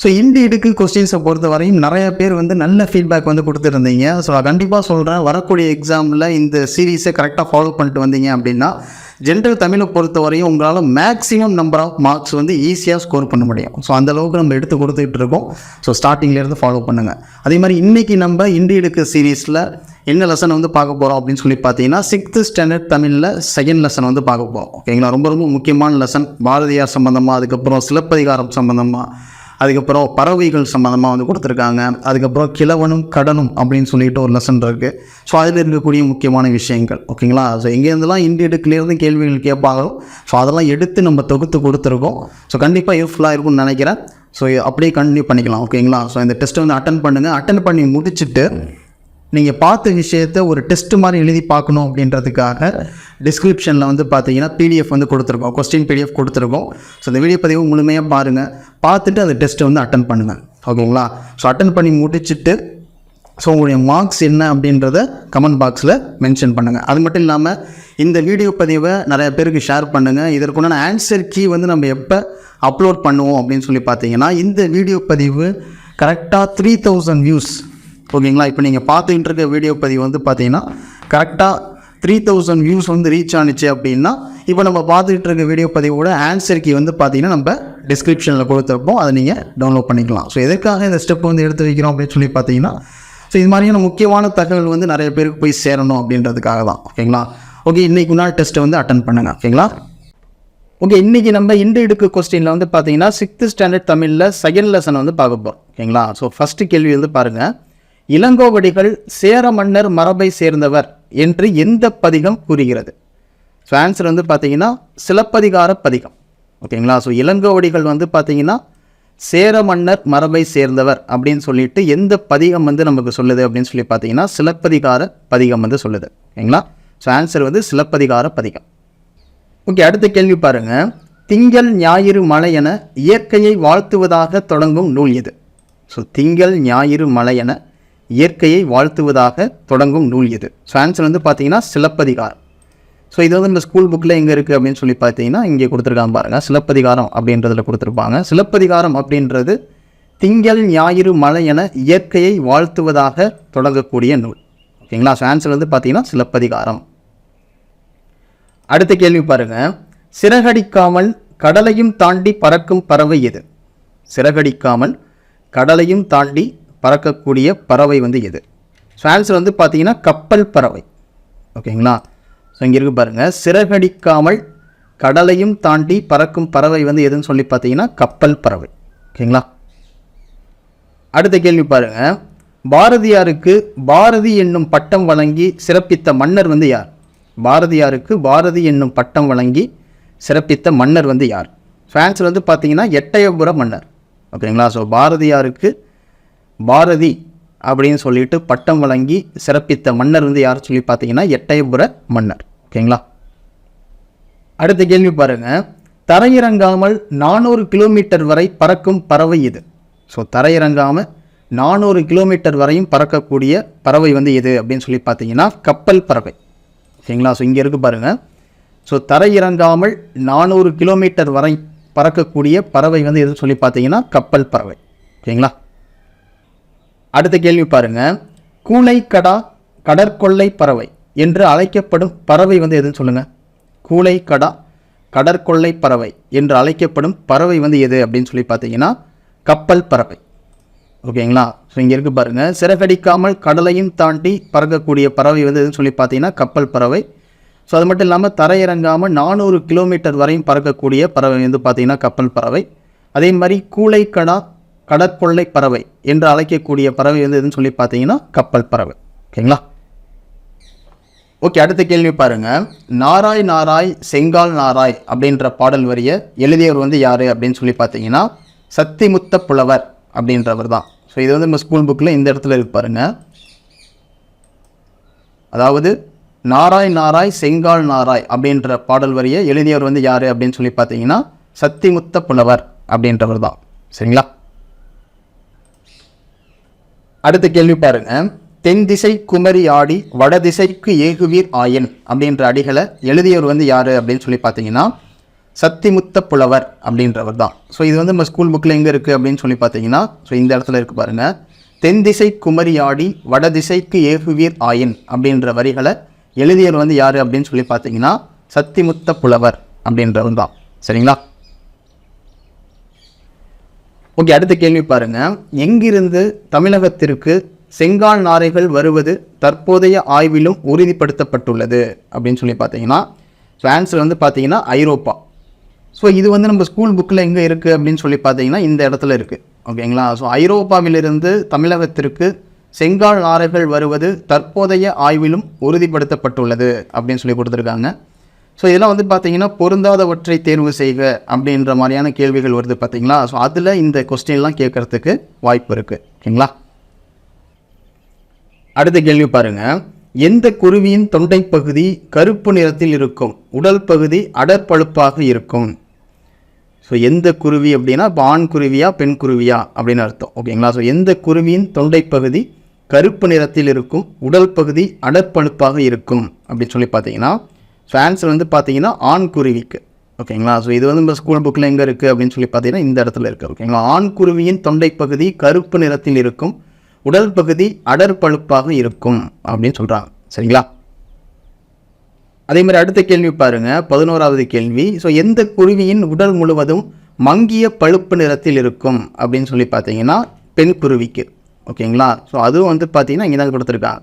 So indie கொஸ்டின்ஸை பொறுத்த வரையும் நிறைய பேர் வந்து நல்ல ஃபீட்பேக் வந்து கொடுத்துருந்தீங்க. ஸோ நான் கண்டிப்பாக சொல்கிறேன் வரக்கூடிய எக்ஸாமில் இந்த சீரீஸை கரெக்டாக ஃபாலோ பண்ணிட்டு வந்தீங்க அப்படின்னா ஜென்ரல் தமிழை பொறுத்த வரையும் உங்களால் மேக்ஸிமம் நம்பர் ஆஃப் மார்க்ஸ் வந்து ஈஸியாக ஸ்கோர் பண்ண முடியும். ஸோ அந்தளவுக்கு நம்ம எடுத்து கொடுத்துட்டு இருக்கோம். ஸோ ஸ்டார்டிங்லேருந்து ஃபாலோ பண்ணுங்கள் அதே மாதிரி இன்றைக்கி நம்ம இண்டி சீரீஸில் என்ன லெசன் வந்து பார்க்க போகிறோம் அப்படின்னு சொல்லி பார்த்தீங்கன்னா சிக்ஸ்த்து ஸ்டாண்டர்ட் தமிழில் செகண்ட் லெசன் வந்து பார்க்க போகிறோம் ஓகேங்களா ரொம்ப ரொம்ப முக்கியமான லெசன் பாரதியார் சம்மந்தமாக அதுக்கப்புறம் சிலப்பதிகாரம் சம்மந்தமாக அதுக்கப்புறம் பறவைகள் சம்மந்தமாக வந்து கொடுத்துருக்காங்க. அதுக்கப்புறம் கிழவனும் கடனும் அப்படின்னு சொல்லிட்டு ஒரு லெசன் இருக்குது ஸோ அதில் இருக்கக்கூடிய முக்கியமான விஷயங்கள் ஓகேங்களா ஸோ எங்கேருந்துலாம் இந்தியடுக்குலேருந்து கேள்விகள் கேட்பாங்களோ ஸோ அதெல்லாம் எடுத்து நம்ம தொகுத்து கொடுத்துருக்கோம். ஸோ கண்டிப்பாக யூஸ்ஃபுல்லாக இருக்கும்னு நினைக்கிறேன். ஸோ அப்படியே கண்டினியூ பண்ணிக்கலாம் ஓகேங்களா ஸோ இந்த டெஸ்ட்டை வந்து அட்டன் பண்ணுங்கள் அட்டன் பண்ணி முடிச்சுட்டு நீங்கள் பார்த்த விஷயத்த ஒரு டெஸ்ட் மாதிரி எழுதி பார்க்கணும் அப்படின்றதுக்காக டிஸ்கிரிப்ஷனில் வந்து பார்த்தீங்கன்னா பிடிஎஃப் வந்து கொடுத்துருக்கோம். கொஸ்டின் பிடிஎஃப் கொடுத்துருக்கோம். ஸோ இந்த வீடியோ பதிவு முழுமையாக பாருங்கள் பார்த்துட்டு அந்த டெஸ்ட்டை வந்து அட்டன் பண்ணுங்கள் ஓகேங்களா? ஸோ அட்டன் பண்ணி முடிச்சுட்டு ஸோ உங்களுடைய மார்க்ஸ் என்ன அப்படின்றத கமெண்ட் பாக்ஸில் மென்ஷன் பண்ணுங்கள் அது மட்டும் இல்லாமல் இந்த வீடியோ பதிவை நிறைய பேருக்கு ஷேர் பண்ணுங்கள் இதற்குண்டான ஆன்சர் கீ வந்து நம்ம எப்போ அப்லோட் பண்ணுவோம் அப்படின்னு சொல்லி பார்த்தீங்கன்னா இந்த வீடியோ பதிவு கரெக்டாக த்ரீ தௌசண்ட் வியூஸ் ஓகேங்களா? இப்போ நீங்கள் பார்த்துக்கிட்டு இருக்க வீடியோ பதிவு வந்து பார்த்தீங்கன்னா கரெக்டாக த்ரீ தௌசண்ட் வியூஸ் வந்து ரீச் ஆனிச்சு அப்படின்னா இப்போ நம்ம பார்த்துக்கிட்டு இருக்க வீடியோ பதிவோட ஆன்சர் கீ வந்து பார்த்தீங்கன்னா நம்ம டிஸ்கிரிப்ஷனில் கொடுத்துருப்போம். அதை நீங்கள் டவுன்லோட் பண்ணிக்கலாம். ஸோ எதுக்காக இந்த ஸ்டெப் வந்து எடுத்து வைக்கிறோம் அப்படின்னு சொல்லி பார்த்தீங்கன்னா ஸோ இது மாதிரியான முக்கியமான தகவல் வந்து நிறைய பேருக்கு போய் சேரணும் அப்படின்றதுக்காக தான். ஓகேங்களா? ஓகே இன்றைக்கு முன்னாடி டெஸ்ட்டை வந்து அட்டன் பண்ணுங்கள் ஓகேங்களா? ஓகே இன்றைக்கி நம்ம இன்று எடுக்க கொஸ்டினில் வந்து பார்த்தீங்கன்னா சிக்ஸ்த்து ஸ்டாண்டர்ட் தமிழில் செகண்ட் லெசன் வந்து பார்க்க போகிறோம் ஓகேங்களா? ஸோ ஃபஸ்ட்டு கேள்வி வந்து பாருங்கள் இளங்கோவடிகள் சேர மன்னர் மரபை சேர்ந்தவர் என்று எந்த பதிகம் கூறுகிறது? ஸோ ஆன்சர் வந்து பார்த்தீங்கன்னா சிலப்பதிகார பதிகம். ஓகேங்களா ஸோ இளங்கோவடிகள் வந்து பார்த்தீங்கன்னா சேர மன்னர் மரபை சேர்ந்தவர் அப்படின்னு சொல்லிட்டு எந்த பதிகம் வந்து நமக்கு சொல்லுது அப்படின்னு சொல்லி பார்த்தீங்கன்னா சிலப்பதிகார பதிகம் வந்து சொல்லுது. ஓகேங்களா ஸோ ஆன்சர் வந்து சிலப்பதிகார பதிகம். ஓகே அடுத்த கேள்வி பாருங்க. திங்கள் ஞாயிறு மலை என இயற்கையை வாழ்த்துவதாக தொடங்கும் நூல் எது? ஸோ திங்கள் ஞாயிறு மலை என இயற்கையை வாழ்த்துவதாக தொடங்கும் நூல் இது. ஸோ ஆன்சர் வந்து பார்த்தீங்கன்னா சிலப்பதிகாரம். ஸோ இது வந்து இந்த ஸ்கூல் புக்கில் எங்கே இருக்குது அப்படின்னு சொல்லி பார்த்தீங்கன்னா இங்கே கொடுத்துருக்காங்க பாருங்கள் சிலப்பதிகாரம் அப்படின்றதில் கொடுத்துருப்பாங்க. சிலப்பதிகாரம் அப்படின்றது திங்கள் ஞாயிறு மழை என இயற்கையை வாழ்த்துவதாக தொடங்கக்கூடிய நூல். ஓகேங்களா? ஸோ ஆன்சர் வந்து பார்த்தீங்கன்னா சிலப்பதிகாரம். அடுத்த கேள்வி பாருங்க. சிறகடிக்காமல் கடலையும் தாண்டி பறக்கும் பறவை எது? சிறகடிக்காமல் கடலையும் தாண்டி பறக்கக்கூடிய பறவை வந்து எது? ஸோ ஆன்சர் வந்து பார்த்தீங்கன்னா கப்பல் பறவை. ஓகேங்களா? ஸோ இங்கே இருக்கு பாருங்கள் சிறகடிக்காமல் கடலையும் தாண்டி பறக்கும் பறவை வந்து எதுன்னு சொல்லி பார்த்தீங்கன்னா கப்பல் பறவை. ஓகேங்களா? அடுத்த கேள்வி பாருங்கள் பாரதியாருக்கு பாரதி என்னும் பட்டம் வழங்கி சிறப்பித்த மன்னர் வந்து யார்? பாரதியாருக்கு பாரதி என்னும் பட்டம் வழங்கி சிறப்பித்த மன்னர் வந்து யார்? ஸோ ஆன்சர் வந்து பார்த்தீங்கன்னா எட்டயபுர மன்னர். ஓகேங்களா? ஸோ பாரதியாருக்கு பாரதி அப்படின்னு சொல்லிட்டு பட்டம் வழங்கி சிறப்பித்த மன்னர் வந்து யார் சொல்லி பார்த்தீங்கன்னா எட்டயபுர மன்னர். ஓகேங்களா? அடுத்த கேள்வி பாருங்கள் தரையிறங்காமல் நானூறு கிலோமீட்டர் வரை பறக்கும் பறவை இது ஸோ தரையிறங்காமல் நானூறு கிலோமீட்டர் வரையும் பறக்கக்கூடிய பறவை வந்து எது அப்படின்னு சொல்லி பார்த்தீங்கன்னா கப்பல் பறவை. சரிங்களா ஸோ இங்கே இருக்கு பாருங்கள் ஸோ தரையிறங்காமல் நானூறு கிலோமீட்டர் வரை பறக்கக்கூடிய பறவை வந்து எதுன்னு சொல்லி பார்த்தீங்கன்னா கப்பல் பறவை. ஓகேங்களா? அடுத்த கேள்வி பாருங்க. கூளைக்கடா கடற்கொள்ளை பறவை என்று அழைக்கப்படும் பறவை வந்து எதுன்னு சொல்லுங்கள் கூளைக்கடா கடற்கொள்ளை பறவை என்று அழைக்கப்படும் பறவை வந்து எது அப்படின்னு சொல்லி பார்த்தீங்கன்னா கப்பல் பறவை. ஓகேங்களா? ஸோ இங்கே இருக்கு பாருங்கள் சிறகடிக்காமல் கடலையும் தாண்டி பறக்கக்கூடிய பறவை வந்து எதுன்னு சொல்லி பார்த்தீங்கன்னா கப்பல் பறவை. ஸோ அது மட்டும் இல்லாமல் தரையிறங்காமல் நானூறு கிலோமீட்டர் வரையும் பறக்கக்கூடிய பறவை வந்து பார்த்தீங்கன்னா கப்பல் பறவை. அதே மாதிரி கூளைக்கடா கடற்கொள்ளை பறவை என்று அழைக்கக்கூடிய பறவை வந்து எதுன்னு சொல்லி பார்த்தீங்கன்னா கப்பல் பறவை. ஓகேங்களா? ஓகே அடுத்த கேள்வி பாருங்கள் நாராய் நாராய் செங்கால் நாராய் அப்படின்ற பாடல் வரிய எழுதியவர் வந்து யார் அப்படின்னு சொல்லி பார்த்தீங்கன்னா சத்திமுத்த புலவர் அப்படின்றவர் தான். ஸோ இது வந்து நம்ம ஸ்கூல் புக்கில் இந்த இடத்துல இருக்கு பாருங்கள் அதாவது நாராய் நாராய் செங்கால் நாராய் அப்படின்ற பாடல் வரிய எழுதியவர் வந்து யார் அப்படின்னு சொல்லி பார்த்தீங்கன்னா சத்திமுத்த புலவர் அப்படின்றவர் தான். சரிங்களா? அடுத்த கேள்வி பாருங்க. தென் திசை குமரி ஆடி வடதிசைக்கு ஏகுவீர் ஆயன் அப்படின்ற அடிகளை எழுதியவர் வந்து யார் அப்படின்னு சொல்லி பார்த்தீங்கன்னா சத்திமுத்த புலவர் அப்படின்றவர் தான். ஸோ இது வந்து நம்ம ஸ்கூல் புக்கில் எங்கே இருக்குது அப்படின்னு சொல்லி பார்த்தீங்கன்னா ஸோ இந்த இடத்துல இருக்கு பாருங்க. ஆடி வட வடதிசைக்கு ஏகுவீர் ஆயன் அப்படின்ற வரிகளை எழுதியவர் வந்து யார் அப்படின்னு சொல்லி பார்த்தீங்கன்னா சத்திமுத்த புலவர் அப்படின்றவர் தான். சரிங்களா? ஓகே அடுத்த கேள்வி பாருங்கள் எங்கிருந்து தமிழகத்திற்கு செங்கால் நாரைகள் வருவது தற்போதைய ஆய்விலும் உறுதிப்படுத்தப்பட்டுள்ளது அப்படின்னு சொல்லி பார்த்தீங்கன்னா ஸோ ஆன்சர் வந்து பார்த்தீங்கன்னா ஐரோப்பா. ஸோ இது வந்து நம்ம ஸ்கூல் புக்கில் எங்கே இருக்குது அப்படின்னு சொல்லி பார்த்தீங்கன்னா இந்த இடத்துல இருக்குது ஓகேங்களா ஸோ ஐரோப்பாவிலிருந்து தமிழகத்திற்கு செங்கால் நாரைகள் வருவது தற்போதைய ஆய்விலும் உறுதிப்படுத்தப்பட்டுள்ளது அப்படின்னு சொல்லி கொடுத்துருக்காங்க. ஸோ இதெல்லாம் வந்து பார்த்தீங்கன்னா பொருந்தாதவற்றை தேர்வு செய்க அப்படின்ற மாதிரியான கேள்விகள் வருது பார்த்தீங்களா ஸோ அதில் இந்த கொஸ்டின்லாம் கேட்கறதுக்கு வாய்ப்பு இருக்குது ஓகேங்களா? அடுத்த கேள்வி பாருங்கள் எந்த குருவியின் தொண்டை பகுதி கருப்பு நிறத்தில் இருக்கும்? உடல் பகுதி அடற்பழுப்பாக இருக்கும். ஸோ எந்த குருவி அப்படின்னா இப்போ ஆண் குருவியா பெண் குருவியா அப்படின்னு அர்த்தம். ஓகேங்களா? ஸோ எந்த குருவியின் தொண்டை பகுதி கருப்பு நிறத்தில் இருக்கும்? உடல் பகுதி அடற்பழுப்பாக இருக்கும் அப்படின்னு சொல்லி பார்த்தீங்கன்னா ஸோ ஆன்சர் வந்து பார்த்தீங்கன்னா ஆண் குருவிக்கு ஓகேங்களா? ஸோ இது வந்து நம்ம ஸ்கூல் புக்கில் எங்கே இருக்குது அப்படின்னு சொல்லி பார்த்தீங்கன்னா இந்த இடத்துல இருக்குது ஓகேங்களா? ஆண் குருவியின் தொண்டை பகுதி கருப்பு நிறத்தில் இருக்கும் உடல் பகுதி அடற்பழுப்பாக இருக்கும் அப்படின்னு சொல்கிறாங்க சரிங்களா? அதே மாதிரி அடுத்த கேள்வி பாருங்க. பதினோராவது கேள்வி. ஸோ எந்த குருவியின் உடல் முழுவதும் மங்கிய பழுப்பு நிறத்தில் இருக்கும் அப்படின்னு சொல்லி பார்த்தீங்கன்னா பெண் குருவிக்கு ஓகேங்களா? ஸோ அதுவும் வந்து பார்த்தீங்கன்னா இங்கே தான் கொடுத்துருக்காங்க.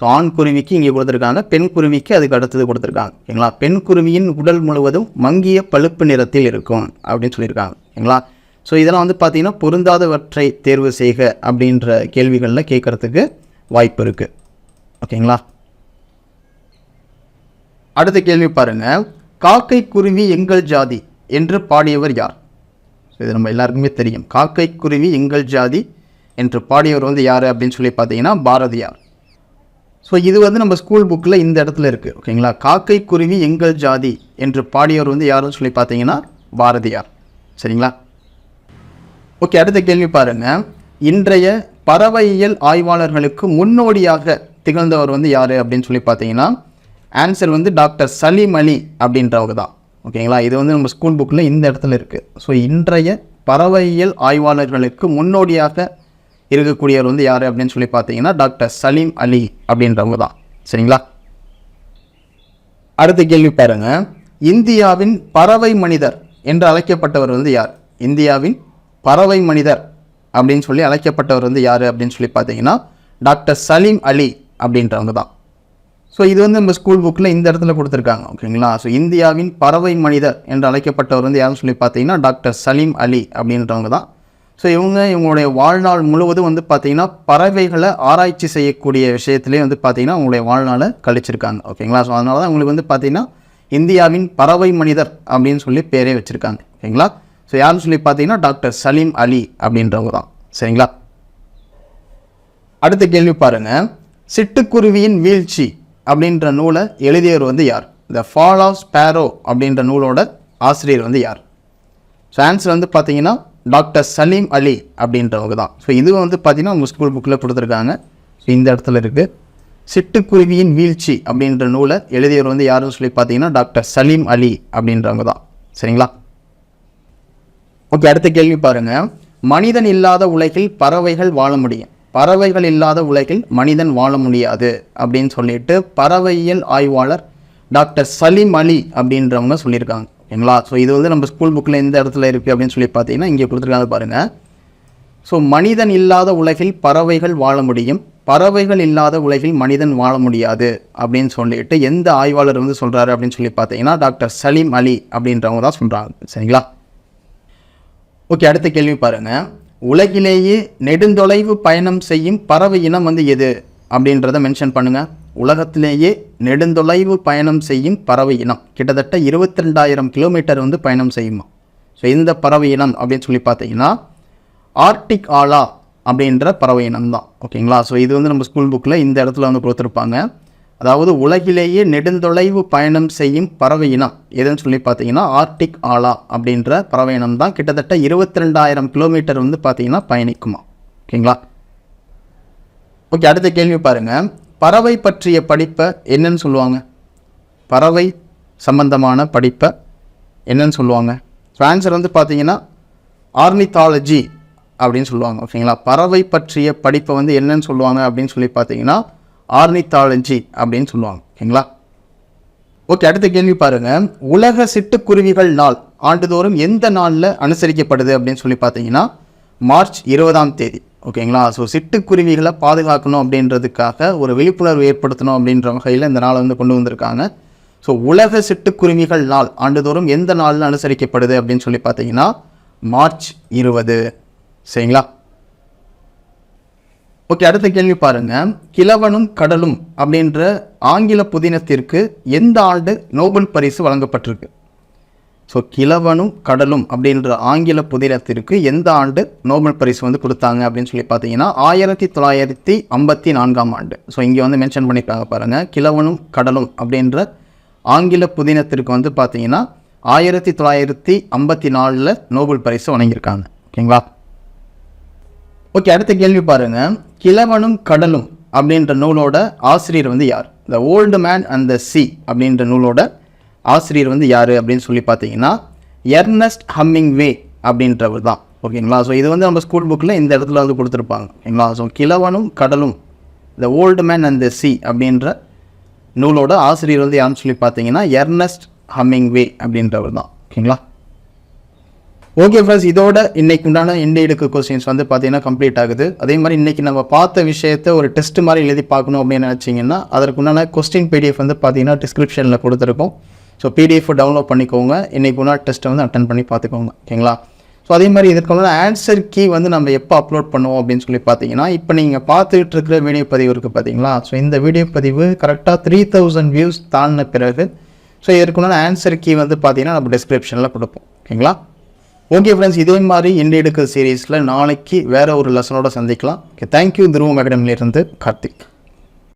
ஸோ ஆண் குருவிக்கு இங்கே கொடுத்துருக்காங்க பெண் குருவிக்கு அதுக்கு அடுத்தது கொடுத்துருக்காங்க. ஓகேங்களா பெண் குருவியின் உடல் முழுவதும் மங்கிய பழுப்பு நிறத்தில் இருக்கும் அப்படின்னு சொல்லியிருக்காங்க ஓகேங்களா ஸோ இதெல்லாம் வந்து பார்த்தீங்கன்னா பொருந்தாதவற்றை தேர்வு செய்க அப்படின்ற கேள்விகளில் கேட்குறதுக்கு வாய்ப்பு இருக்குது ஓகேங்களா அடுத்த கேள்வி பாருங்கள் காக்கை குருவி எங்கள் ஜாதி என்று பாடியவர் யார்? ஸோ இது நம்ம எல்லாருக்குமே தெரியும். காக்கை குருவி எங்கள் ஜாதி என்று பாடியவர் வந்து யார் அப்படின்னு சொல்லி பார்த்தீங்கன்னா பாரதியார். ஸோ இது வந்து நம்ம ஸ்கூல் புக்கில் இந்த இடத்துல இருக்குது ஓகேங்களா காக்கை குருவி எங்கள் ஜாதி என்று பாடியவர் வந்து யாருன்னு சொல்லி பார்த்தீங்கன்னா பாரதியார். சரிங்களா? ஓகே அடுத்த கேள்வி பாருங்க. இன்றைய பறவையியல் ஆய்வாளர்களுக்கு முன்னோடியாக திகழ்ந்தவர் வந்து யார் அப்படின்னு சொல்லி பார்த்தீங்கன்னா ஆன்சர் வந்து டாக்டர் சலீம் அலி அப்படின்றவங்க தான். ஓகேங்களா இது வந்து நம்ம ஸ்கூல் புக்கில் இந்த இடத்துல இருக்குது ஸோ இன்றைய பறவையியல் ஆய்வாளர்களுக்கு முன்னோடியாக இருக்கக்கூடியவர் வந்து யார் அப்படின்னு சொல்லி பார்த்தீங்கன்னா டாக்டர் சலீம் அலி அப்படின்றவங்க தான். சரிங்களா? அடுத்த கேள்வி பாருங்க. இந்தியாவின் பறவை மனிதர் என்று அழைக்கப்பட்டவர் வந்து யார்? இந்தியாவின் பறவை மனிதர் அப்படின்னு சொல்லி அழைக்கப்பட்டவர் வந்து யார் அப்படின்னு சொல்லி பார்த்தீங்கன்னா டாக்டர் சலீம் அலி அப்படின்றவங்க தான். ஸோ இது வந்து நம்ம ஸ்கூல் புக்கில் இந்த இடத்துல கொடுத்துருக்காங்க. ஓகேங்களா? ஸோ இந்தியாவின் பறவை மனிதர் என்று அழைக்கப்பட்டவர் வந்து யாருன்னு சொல்லி பார்த்தீங்கன்னா டாக்டர் சலீம் அலி அப்படின்றவங்க தான். ஸோ இவங்க இவங்களுடைய வாழ்நாள் முழுவதும் வந்து பார்த்தீங்கன்னா பறவைகளை ஆராய்ச்சி செய்யக்கூடிய விஷயத்துலேயே வந்து பார்த்தீங்கன்னா அவங்களுடைய வாழ்நாளை கழிச்சிருக்காங்க. ஓகேங்களா? ஸோ அதனால தான் அவங்களுக்கு வந்து பார்த்திங்கன்னா இந்தியாவின் பறவை மனிதர் அப்படின்னு சொல்லி பேரே வச்சுருக்காங்க. ஓகேங்களா? ஸோ யாருன்னு சொல்லி பார்த்தீங்கன்னா டாக்டர் சலீம் அலி அப்படின்றவங்க தான் சரிங்களா? அடுத்த கேள்வி பாருங்கள் சிட்டுக்குருவியின் வீழ்ச்சி அப்படின்ற நூலை எழுதியவர் வந்து யார்? த ஃபால் ஆஃப் ஸ்பேரோ அப்படின்ற நூலோட ஆசிரியர் வந்து யார்? ஸோ ஆன்சர் வந்து பார்த்தீங்கன்னா டாக்டர் சலீம் அலி அப்படின்றவங்க தான். ஸோ இது வந்து பார்த்தீங்கன்னா உங்கள் ஸ்கூல் புக்கில் கொடுத்துருக்காங்க. ஸோ இந்த இடத்துல இருக்குது சிட்டுக்குருவியின் வீழ்ச்சி அப்படின்ற நூலை எழுதியவர் வந்து யாருன்னு சொல்லி பார்த்தீங்கன்னா டாக்டர் சலீம் அலி அப்படின்றவங்க தான். சரிங்களா? ஓகே அடுத்த கேள்வி பாருங்கள் மனிதன் இல்லாத உலகில் பறவைகள் வாழ முடியும். பறவைகள் இல்லாத உலகில் மனிதன் வாழ முடியாது அப்படின்னு சொல்லிட்டு பறவையியல் ஆய்வாளர் டாக்டர் சலீம் அலி அப்படின்றவங்க சொல்லியிருக்காங்க. ஓகேங்களா ஸோ இது வந்து நம்ம ஸ்கூல் புக்கில் எந்த இடத்துல இருக்குது அப்படின்னு சொல்லி பார்த்தீங்கன்னா இங்கே கொடுத்துருக்காங்க பாருங்கள் ஸோ மனிதன் இல்லாத உலகில் பறவைகள் வாழ முடியும். பறவைகள் இல்லாத உலகில் மனிதன் வாழ முடியாது அப்படின்னு சொல்லிட்டு எந்த ஆய்வாளர் வந்து சொல்கிறாரு அப்படின்னு சொல்லி பார்த்தீங்கன்னா டாக்டர் சலீம் அலி அப்படின்றவங்க தான் சொல்கிறாங்க சரிங்களா? ஓகே அடுத்த கேள்வி பாருங்கள் உலகிலேயே நெடுந்தொலைவு பயணம் செய்யும் பறவை இனம் வந்து எது அப்படின்றத மென்ஷன் பண்ணுங்கள் உலகத்திலேயே நெடுந்தொலைவு பயணம் செய்யும் பறவை இனம். கிட்டத்தட்ட இருபத்தி ரெண்டாயிரம் கிலோமீட்டர் வந்து பயணம் செய்யுமா? ஸோ இந்த பறவை இனம் அப்படின்னு சொல்லி பார்த்தீங்கன்னா ஆர்டிக் ஆலா அப்படின்ற பறவை இனம் தான் ஓகேங்களா ஸோ இது வந்து நம்ம ஸ்கூல் புக்கில் இந்த இடத்துல வந்து கொடுத்துருப்பாங்க. அதாவது உலகிலேயே நெடுந்தொலைவு பயணம் செய்யும் பறவை இனம். எதுன்னு சொல்லி பார்த்தீங்கன்னா ஆர்டிக் ஆலா அப்படின்ற பறவை இனம் தான் கிட்டத்தட்ட இருபத்தி ரெண்டாயிரம் கிலோமீட்டர் வந்து பார்த்தீங்கன்னா பயணிக்குமா? ஓகேங்களா ஓகே அடுத்த கேள்வி பாருங்கள் பறவை பற்றிய படிப்பை என்னன்னு சொல்லுவாங்க. பறவை சம்பந்தமான படிப்பை என்னன்னு சொல்லுவாங்க. ஸோ ஆன்சர் வந்து பார்த்தீங்கன்னா ஆர்னித்தாலஜி அப்படின்னு சொல்லுவாங்க ஓகேங்களா? பறவை பற்றிய படிப்பை வந்து என்னன்னு சொல்லுவாங்க அப்படின்னு சொல்லி பார்த்தீங்கன்னா ஆர்னித்தாலஜி அப்படின்னு சொல்லுவாங்க ஓகேங்களா? ஓகே அடுத்த கேள்வி பாருங்கள் உலக சிட்டுக்குருவிகள் நாள் ஆண்டுதோறும் எந்த நாளில் அனுசரிக்கப்படுது அப்படின்னு சொல்லி பார்த்தீங்கன்னா மார்ச் இருபதாம் தேதி. ஓகேங்களா? ஸோ சிட்டுக்குருவிகளை பாதுகாக்கணும் அப்படின்றதுக்காக ஒரு விழிப்புணர்வு ஏற்படுத்தணும் அப்படின்ற வகையில் இந்த நாளை வந்து கொண்டு வந்திருக்காங்க. ஸோ உலக சிட்டுக்குருவிகள் நாள் ஆண்டுதோறும் எந்த நாளில் அனுசரிக்கப்படுது அப்படின்னு சொல்லி பார்த்தீங்கன்னா மார்ச் இருபது. சரிங்களா? ஓகே அடுத்த கேள்வி பாருங்கள் கிழவனும் கடலும் அப்படின்ற ஆங்கில புதினத்திற்கு எந்த ஆண்டு நோபல் பரிசு வழங்கப்பட்டிருக்கு? ஸோ கிழவனும் கடலும் அப்படின்ற ஆங்கில புதினத்திற்கு எந்த ஆண்டு நோபல் பரிசு வந்து கொடுத்தாங்க அப்படின்னு சொல்லி பார்த்தீங்கன்னா ஆயிரத்தி தொள்ளாயிரத்தி ஐம்பத்தி நான்காம் ஆண்டு. ஸோ இங்கே வந்து மென்ஷன் பண்ணியிருக்காங்க பாருங்கள் கிழவனும் கடலும் அப்படின்ற ஆங்கில புதினத்திற்கு வந்து பார்த்தீங்கன்னா ஆயிரத்தி தொள்ளாயிரத்தி ஐம்பத்தி நாலில் நோபல் பரிசு வழங்கியிருக்காங்க. ஓகேங்களா? ஓகே அடுத்த கேள்வி பாருங்க. கிழவனும் கடலும் அப்படின்ற நூலோட ஆசிரியர் வந்து யார்? The old man and the sea அப்படின்ற நூலோட ஆசிரியர் வந்து யார் அப்படின்னு சொல்லி பார்த்தீங்கன்னா எர்னஸ்ட் ஹம்மிங் வே அப்படின்றவர் தான். ஓகேங்களா? ஸோ இது வந்து நம்ம ஸ்கூல் புக்கில் இந்த இடத்துல வந்து கொடுத்துருப்பாங்க. ஓகேங்களா? ஸோ கிழவனும் கடலும் the old man and the sea அப்படின்ற நூலோட ஆசிரியர் வந்து யாருன்னு சொல்லி பார்த்தீங்கன்னா எர்னஸ்ட் ஹம்மிங் வே அப்படின்றவர் தான். ஓகேங்களா? ஓகே ஃப்ரெண்ட்ஸ் இதோட இன்றைக்கு உண்டான இண்டியடுக்கு கொஸ்டின்ஸ் வந்து பார்த்தீங்கன்னா கம்ப்ளீட் ஆகுது. அதே மாதிரி இன்றைக்கி நம்ம பார்த்த விஷயத்தை ஒரு டெஸ்ட் மாதிரி எழுதி பார்க்கணும் அப்படின்னு நினச்சிங்கன்னா அதற்குண்டான கொஸ்டின் பிடிஎஃப் வந்து பார்த்தீங்கன்னா டிஸ்கிரிப்ஷனில் கொடுத்துருக்கோம். ஸோ பிடிஎஃப் டவுன்லோட் பண்ணிக்கோங்க. இன்னைக்கு முன்னாடி டெஸ்ட்டை வந்து அட்டன் பண்ணி பார்த்துக்கோங்க. ஓகேங்களா? ஸோ அதே மாதிரி இதற்குள்ள ஆன்சர் கீ வந்து நம்ம எப்போ அப்லோட் பண்ணுவோம் அப்படின்னு சொல்லி பார்த்தீங்கன்னா இப்போ நீங்கள் பார்த்துக்கிட்டு இருக்கிற வீடியோ பதிவு இருக்குது பார்த்தீங்களா? ஸோ இந்த வீடியோ பதிவு கரெக்டாக த்ரீ தௌசண்ட் வியூஸ் தாண்டின பிறகு ஸோ இதற்குண்டான ஆன்சர் கீ வந்து பார்த்தீங்கன்னா நம்ம டிஸ்கிரிப்ஷனில் கொடுப்போம். ஓகேங்களா? ஓகே ஃப்ரெண்ட்ஸ் இதே மாதிரி எண்ட் எடுக்கிற சீரீஸில் நாளைக்கு வேறு ஒரு லெசனோட சந்திக்கலாம். ஓகே தேங்க்யூ துருவம் அகாடமிலிருந்து கார்த்திக்.